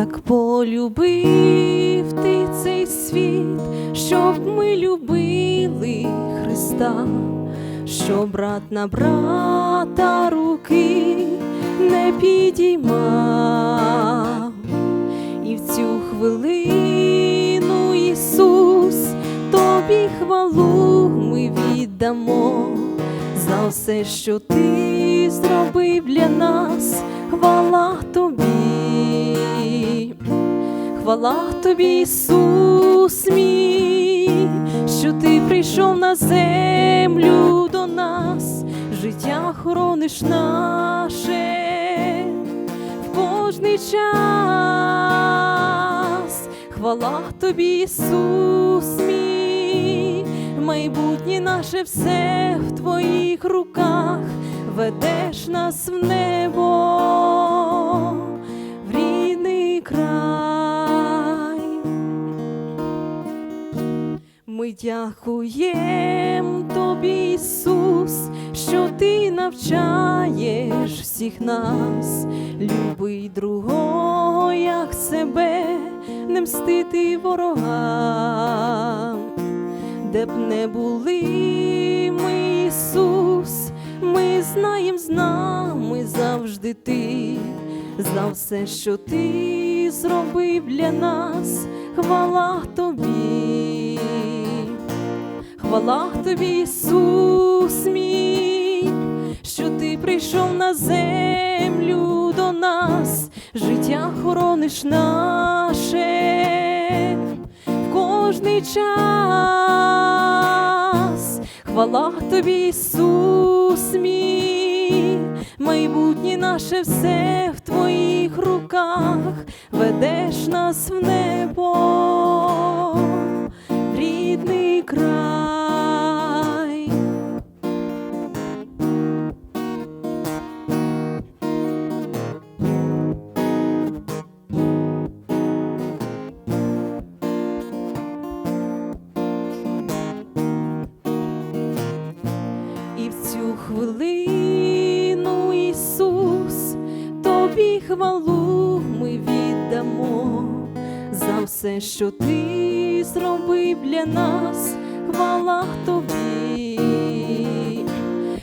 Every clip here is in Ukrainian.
Так полюбив ти цей світ, щоб ми любили Христа, що брат на брата руки не підіймав, і в цю хвилину Ісус, тобі хвалу ми віддамо за все, що ти зробив для нас, Хвала тобі, Ісус мій, що ти прийшов на землю до нас, життя хорониш наше в кожний час. Хвала тобі, Ісус мій, майбутнє наше все в твоїх руках, ведеш нас в небо, Ми дякуєм тобі, Ісус, що ти навчаєш всіх нас, любий другого, як себе, не мстити ворогам, де б не були ми, Ісус, ми знаєм з нами завжди ти, за все, що ти зробив для нас, хвала тобі. Хвала тобі, Ісус мій, що ти прийшов на землю до нас, життя хорониш наше в кожний час. Хвала тобі, Ісус мій, майбутнє наше все в твоїх руках, ведеш нас в небо хвилину, Ісус, тобі хвалу ми віддамо за все, що ти зробив для нас, хвала тобі,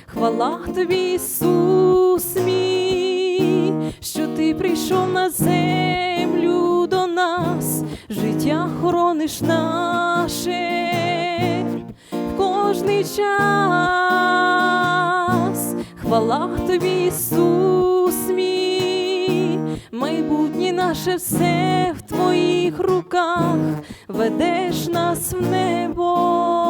хвала тобі, Ісус мій, що ти прийшов на землю до нас, життя хорониш наше в кожний час. Хвала тобі, Ісус мій, майбутнє наше все в твоїх руках, ведеш нас в небо.